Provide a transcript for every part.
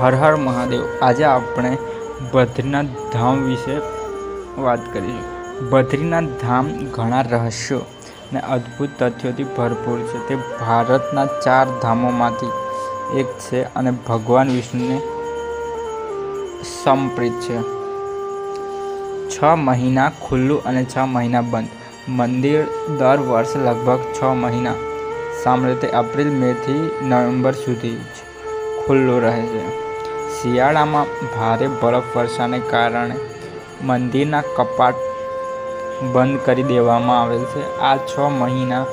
હર હર મહાદેવ. આજે આપણે બદ્રીનાથ ધામ વિશે વાત કરીશું. બદ્રીનાથ ધામ ઘણા રહસ્યો અને અદ્ભુત તથ્યોથી ભરપૂર છે. તે ભારતના ચાર ધામોમાંથી એક છે અને ભગવાન વિષ્ણુને સમર્પિત છે. છ મહિના ખુલ્લું અને છ મહિના બંધ. મંદિર દર વર્ષે લગભગ છ મહિના. સામાન્ય રીતે એપ્રિલ મેથી નવેમ્બર સુધી ખુલ્લું રહે છે. શિયાળામાં ભારે બરફ વર્ષાને કારણે મંદિરના કપાટ બંધ કરી દેવામાં આવેલ છે. આ છ મહિના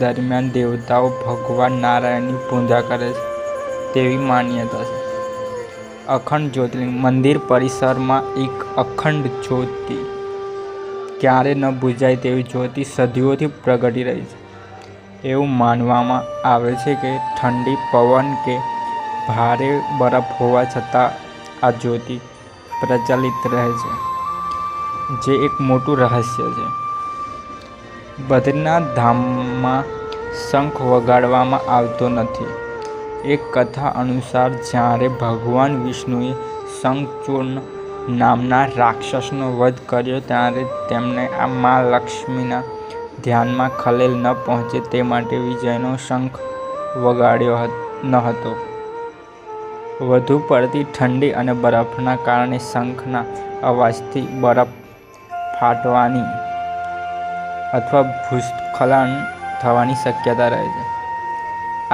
દરમિયાન દેવતાઓ ભગવાન નારાયણની પૂજા કરે છે તેવી માન્યતા છે. અખંડ જ્યોતિર્લિંગ મંદિર પરિસરમાં એક અખંડ જ્યોતિ ક્યારે ન બુજાય તેવી જ્યોતિ સદીઓથી પ્રગટી રહી છે. એવું માનવામાં આવે છે કે ઠંડી પવન કે ભારે બરફ હોવા છતાં આ જ્યોતિ પ્રચલિત રહે છે, જે એક મોટું રહસ્ય છે. બદ્રીનાથ ધામમાં શંખ વગાડવામાં આવતો નથી. એક કથા અનુસાર, જ્યારે ભગવાન વિષ્ણુએ શંખચૂર્ણ નામના રાક્ષસનો વધ કર્યો, ત્યારે તેમણે આ મા લક્ષ્મીના ધ્યાનમાં ખલેલ ન પહોંચે તે માટે વિજયનો શંખ વગાડ્યો ન હતો. વધુ પડતી ઠંડી અને બરફના કારણે શંખના અવાજથી બરફ ફાટવાની અથવા ભૂસ્ખલન થવાની શક્યતા રહે છે.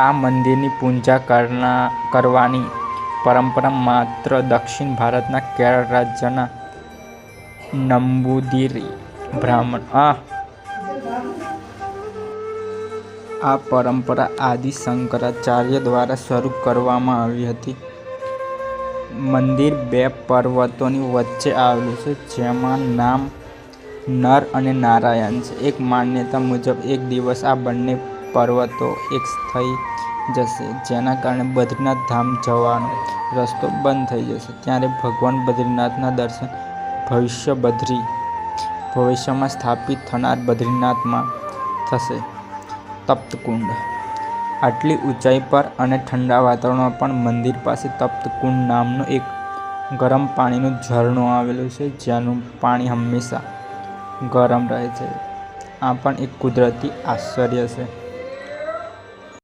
આ મંદિરની પૂજા કરના, કરવાની પરંપરા માત્ર દક્ષિણ ભારતના કેરળ રાજ્યના નંબુદિરી બ્રાહ્મણ. આ આ પરંપરા આદિ શંકરાચાર્ય દ્વારા શરૂ કરવામાં આવી હતી. મંદિર બે પર્વતોની વચ્ચે આવેલું છે, જેમાં નામ નર અને નારાયણ છે. એક માન્યતા મુજબ એક દિવસ આ બંને પર્વતો એક થઈ જશે, જેના કારણે બદ્રીનાથ ધામ જવાનો રસ્તો બંધ થઈ જશે. ત્યારે ભગવાન બદ્રીનાથના દર્શન ભવિષ્ય બદ્રી ભવિષ્યમાં સ્થાપિત થનાર બદ્રીનાથમાં થશે. તપ્તકુંડ આટલી ઊંચાઈ પર અને ઠંડા વાતાવરણમાં પણ મંદિર પાસે તપ્તકુંડ નામનું એક ગરમ પાણીનું ઝરણું આવેલું છે, જ્યાંનું પાણી હંમેશા ગરમ રહે છે. આ પણ એક કુદરતી આશ્ચર્ય છે.